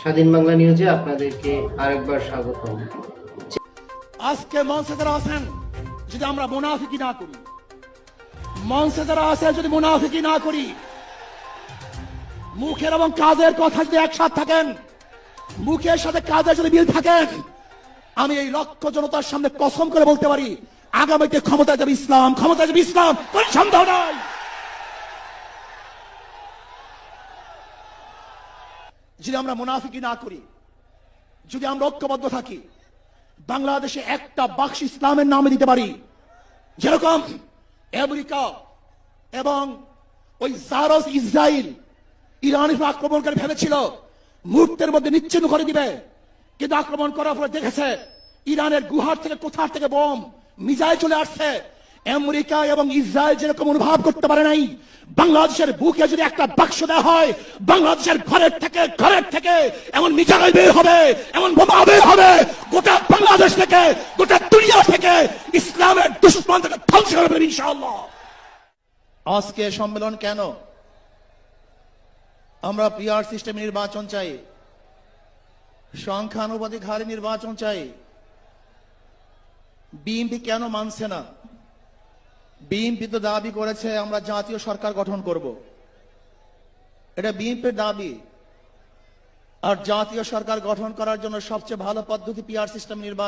স্বাধীন বাংলা নিউজে আপনাদেরকে আরেকবার স্বাগতম। আজকে মঞ্চে যারা আছেন, যদি আমরা মুনাফিকি না করি, মঞ্চে যারা আছে যদি মুনাফিকি না করি, মুখের এবং কাজের কথা যদি একসাথ থাকেন, মুখের সাথে কাজের যদি মিল থাকেন আমি এই লক্ষ জনতার সামনে কসম করে বলতে পারি, আগামীতে ক্ষমতা যাবে ইসলাম ক্ষমতা যাবে ইসলাম, কোন সন্দেহ নাই। যদি আমরা মুনাফিকি না করি, যদি আমরা ঐক্যবদ্ধ থাকি, বাংলাদেশে একটা বাক্স ইসলামের নামে দিতে পারি। যেরকম আমেরিকা এবং ওই জারস ইসরায়েল উপর আক্রমণকারী ভেবেছিল, মুহূর্তের মধ্যে নিচ্ছিন্ন করে দিবে। কিন্তু আক্রমণ করার পরে দেখেছে, ইরানের গুহার থেকে কোথার থেকে বোম মিজাইল চলে আসছে। আমেরিকা এবং ইসরায়েল যেরকম অনুভব করতে পারে নাই, বাংলাদেশের বুকে যদি একটা বাক্স দেওয়া হয়, বাংলাদেশের ঘরের থেকে ঘরের থেকে এমন মিজাইল বের হবে, এমন বোমা বের হবে, গোটা বাংলাদেশ থেকে, গোটা দুনিয়া থেকে ইসলামের দুশ্মন থেকে ধ্বংস করবে ইনশাআল্লাহ। আজকে সম্মেলন কেন? আমরা পিআর সিস্টেম নির্বাচন চাই, সংখ্যানুপাতিক হারে নির্বাচন চাই, বিএনপি কেন মানছে না? বিএনপি তো দাবি করেছে, আমরা জাতীয় সরকার গঠন করব। এটা বিএনপির দাবি। আর জাতীয় সরকার গঠন করার জন্য সবচেয়ে ভালো পদ্ধতি পিআর সিস্টেম নির্বাচন।